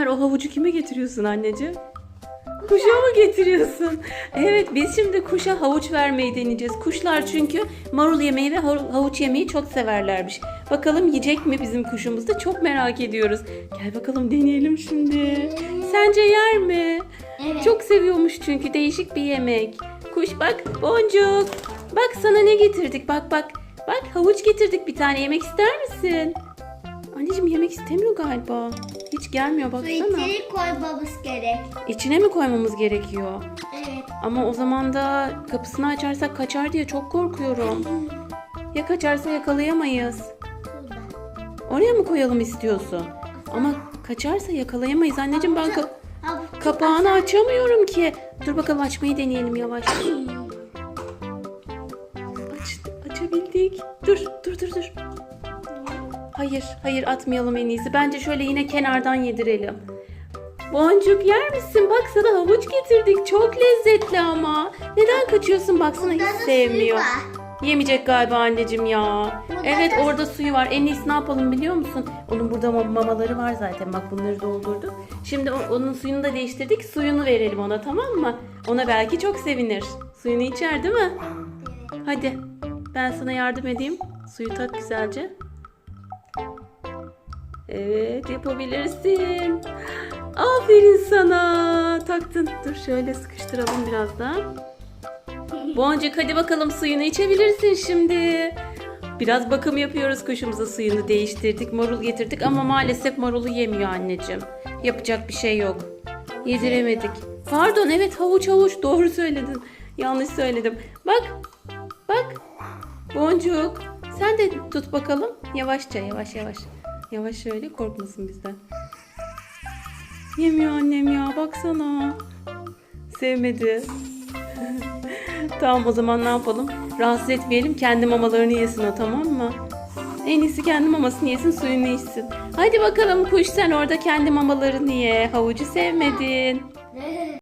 Ömer o havucu kime getiriyorsun anneciğim? Kuşa mı getiriyorsun? Evet biz şimdi kuşa havuç vermeyi deneyeceğiz. Kuşlar çünkü marul yemeği ve hav- havuç yemeği çok severlermiş. Bakalım yiyecek mi bizim kuşumuz da çok merak ediyoruz. Gel bakalım deneyelim şimdi. Sence yer mi? Evet. Çok seviyormuş çünkü değişik bir yemek. Kuş bak boncuk. Bak sana ne getirdik bak bak. Bak havuç getirdik bir tane yemek ister misin? Anneciğim yemek istemiyor galiba. Hiç gelmiyor Su baksana. içeri koymamız gerek. İçine mi koymamız gerekiyor? Evet. Ama o zaman da kapısını açarsak kaçar diye çok korkuyorum. Ya kaçarsa yakalayamayız. Oraya mı koyalım istiyorsun? Ama kaçarsa yakalayamayız anneciğim ben ka- kapağını açamıyorum ki. Dur bakalım açmayı deneyelim yavaş. Aç, açabildik. Dur dur dur dur. Hayır hayır atmayalım en iyisi. Bence şöyle yine kenardan yedirelim. Boncuk yer misin? Bak sana havuç getirdik. Çok lezzetli ama. Neden kaçıyorsun? Baksana hiç Burada da suyu sevmiyor. var. Yemeyecek galiba anneciğim ya. Evet da- orada suyu var. En iyisi ne yapalım biliyor musun? Onun burada mam- mamaları var zaten. Bak bunları doldurduk. Şimdi o- onun suyunu da değiştirdik. Suyunu verelim ona tamam mı? Ona belki çok sevinir. Suyunu içer değil mi? Hadi ben sana yardım edeyim. Suyu tak güzelce. Evet yapabilirsin. Aferin sana. Taktın. Dur şöyle sıkıştıralım biraz daha. Boncuk hadi bakalım suyunu içebilirsin şimdi. Biraz bakım yapıyoruz kuşumuza suyunu değiştirdik. Marul getirdik ama maalesef marulu yemiyor anneciğim. Yapacak bir şey yok. Yediremedik. Pardon evet havuç havuç doğru söyledin. Yanlış söyledim. Bak bak boncuk sen de tut bakalım. Yavaşça yavaş yavaş. Yavaş şöyle korkmasın bizden. Yemiyor annem ya baksana. Sevmedi. tamam o zaman ne yapalım? Rahatsız etmeyelim kendi mamalarını yesin o tamam mı? En iyisi kendi mamasını yesin suyunu içsin. Hadi bakalım kuş sen orada kendi mamalarını ye. Havucu sevmedin.